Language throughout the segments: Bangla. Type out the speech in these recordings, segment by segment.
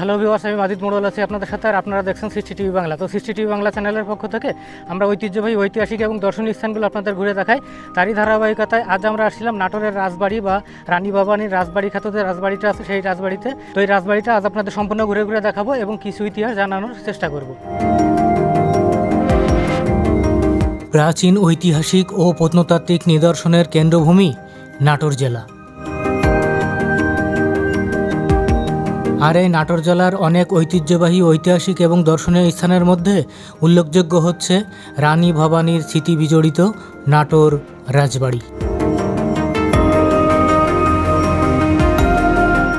হ্যালো ভিওয়ার্স আমি মাজিদ মোড়ল আছি আপনাদের সাথে, আর আপনারা দেখছেন সৃষ্টি টিভি বাংলা। তো সৃষ্টি টিভি বাংলা চ্যানেলের পক্ষ থেকে আমরা ঐতিহ্যবাহী, ঐতিহাসিক এবং দর্শনীয় স্থানগুলো আপনাদের ঘুরে দেখাই। তারই ধারাবাহিকতায় আজ আমরা আসছিলাম নাটোরের রাজবাড়ি বা রানী ভবানীর রাজবাড়ি খ্যাত যে রাজবাড়িটা আছে সেই রাজবাড়িতে। তো এই রাজবাড়িটা আজ আপনাদের সম্পূর্ণ ঘুরে ঘুরে দেখাবো এবং কিছু ইতিহাস জানানোর চেষ্টা করব। প্রাচীন ঐতিহাসিক ও প্রত্নতাত্ত্বিক নিদর্শনের কেন্দ্রভূমি নাটোর জেলা। আর এই নাটোর জেলার অনেক ঐতিহ্যবাহী, ঐতিহাসিক এবং দর্শনীয় স্থানের মধ্যে উল্লেখযোগ্য হচ্ছে রানী ভবানীর স্মৃতি বিজড়িত নাটোর রাজবাড়ি।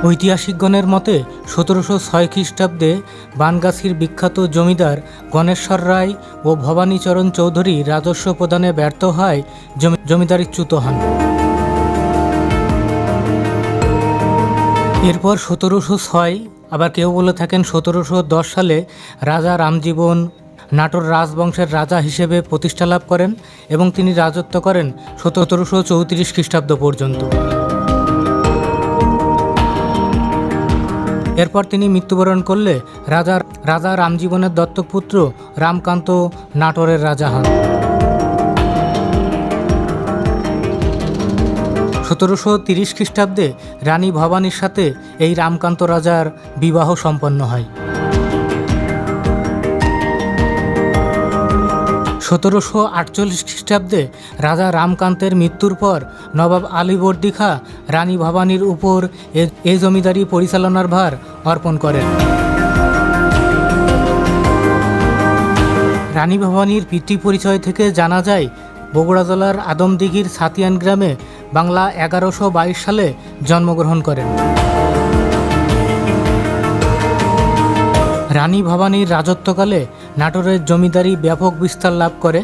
ঐতিহাসিকগণের মতে, সতেরোশো ছয় খ্রিস্টাব্দে বানগাছির বিখ্যাত জমিদার গণেশ্বর রায় ও ভবানীচরণ চৌধুরী রাজস্ব প্রদানে ব্যর্থ হয় জমি- জমিদারিচ্যুত হন। এরপর সতেরোশো ছয়, আবার কেউ বলে থাকেন সতেরোশো দশ সালে রাজা রামজীবন নাটোর রাজবংশের রাজা হিসেবে প্রতিষ্ঠা লাভ করেন এবং তিনি রাজত্ব করেন সতেরোশো চৌত্রিশ খ্রিস্টাব্দ পর্যন্ত। এরপর তিনি মৃত্যুবরণ করলে রাজা রাজা রামজীবনের দত্তক পুত্র রামকান্ত নাটোরের রাজা হন। সতেরোশো তিরিশ খ্রিস্টাব্দে রানী ভবানীর সাথে এই রামকান্ত রাজার বিবাহ সম্পন্ন হয়। সতেরোশো আটচল্লিশ খ্রিস্টাব্দে রাজা রামকান্তের মৃত্যুর পর নবাব আলীবর্দী খাঁ রানী ভবানীর উপর এ- জমিদারি পরিচালনার ভার অর্পণ করেন। রানী ভবানীর পিতৃ পরিচয় থেকে জানা যায়, বগুড়া জেলার আদমদিঘির সাতিয়ান গ্রামে বাংলা এগারোশো সালে জন্মগ্রহণ করেন। রানী ভবানীর রাজত্বকালে নাটোরের জমিদারি ব্যাপক বিস্তার লাভ করে।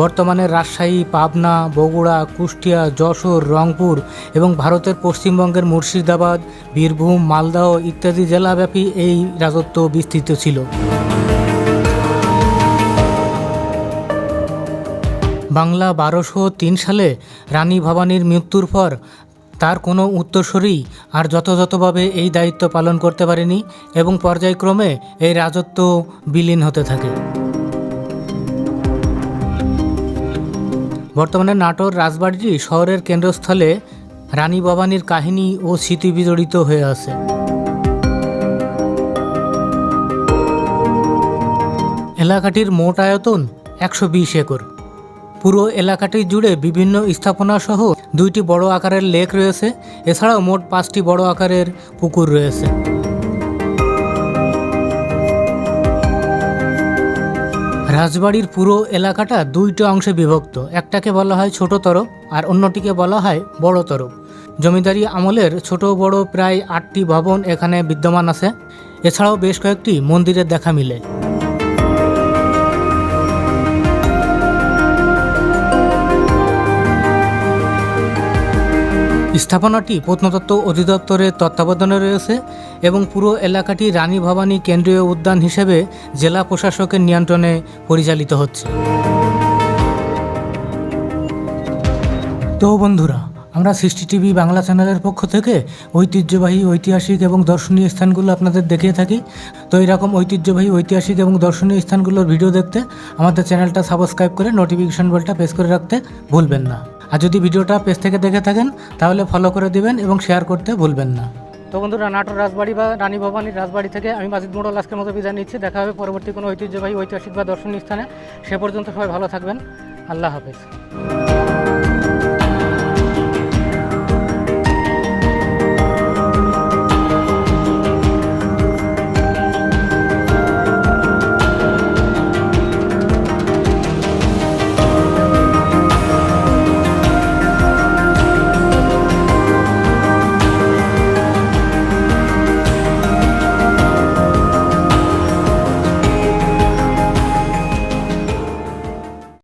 বর্তমানে রাজশাহী, পাবনা, বগুড়া, কুষ্টিয়া, যশোর, রংপুর এবং ভারতের পশ্চিমবঙ্গের মুর্শিদাবাদ, বীরভূম, মালদহ ইত্যাদি জেলাব্যাপী এই রাজত্ব বিস্তৃত ছিল। বাংলা বারোশো তিন সালে রানী ভবানীর মৃত্যুর পর তার কোনো উত্তরসূরি আর যথাযথভাবে এই দায়িত্ব পালন করতে পারেনি এবং পর্যায়ক্রমে এই রাজত্ব বিলীন হতে থাকে। বর্তমানে নাটোর রাজবাড়িটি শহরের কেন্দ্রস্থলে রানী ভবানীর কাহিনী ও স্মৃতি বিজড়িত হয়ে আছে। এলাকাটির মোট আয়তন একশো বিশ একর। পুরো এলাকাটি জুড়ে বিভিন্ন স্থাপনা সহ দুইটি বড় আকারের লেক রয়েছে। এছাড়াও মোট পাঁচটি বড় আকারের পুকুর রয়েছে। রাজবাড়ির পুরো এলাকাটা দুইটা অংশে বিভক্ত। একটাকে বলা হয় ছোট তরফ আর অন্যটিকে বলা হয় বড় তরফ জমিদারি আমলের ছোট বড় প্রায় আটটি ভবন এখানে বিদ্যমান আছে। এছাড়াও বেশ কয়েকটি মন্দিরের দেখা মিলে। স্থাপনাটি প্রত্নতত্ত্ব অধিদপ্তরের তত্ত্বাবধানে রয়েছে এবং পুরো এলাকাটি রানী ভবানী কেন্দ্রীয় উদ্যান হিসেবে জেলা প্রশাসকের নিয়ন্ত্রণে পরিচালিত হচ্ছে। তো বন্ধুরা আমরা সৃষ্টি টিভি বাংলা চ্যানেলের পক্ষ থেকে ঐতিহ্যবাহী, ঐতিহাসিক এবং দর্শনীয় স্থানগুলো আপনাদের দেখিয়ে থাকি। তো এরকম ঐতিহ্যবাহী, ঐতিহাসিক এবং দর্শনীয় স্থানগুলোর ভিডিও দেখতে আমাদের চ্যানেলটা সাবস্ক্রাইব করে নোটিফিকেশন বেলটা প্রেস করে রাখতে ভুলবেন না। আর যদি ভিডিওটা পেজ থেকে দেখে থাকেন, তাহলে ফলো করে দিবেন এবং শেয়ার করতে ভুলবেন না। তো বন্ধুরা, নাটোর রাজবাড়ি বা রানী ভবানীর রাজবাড়ি থেকে আমি মাজিদ মোড়ল আজকের মতো বিদায় নিচ্ছি। দেখা হবে পরবর্তী কোনো ঐতিহ্যবাহী, ঐতিহাসিক বা দর্শনীয় স্থানে। সে পর্যন্ত সবাই ভালো থাকবেন। আল্লাহ হাফেজ।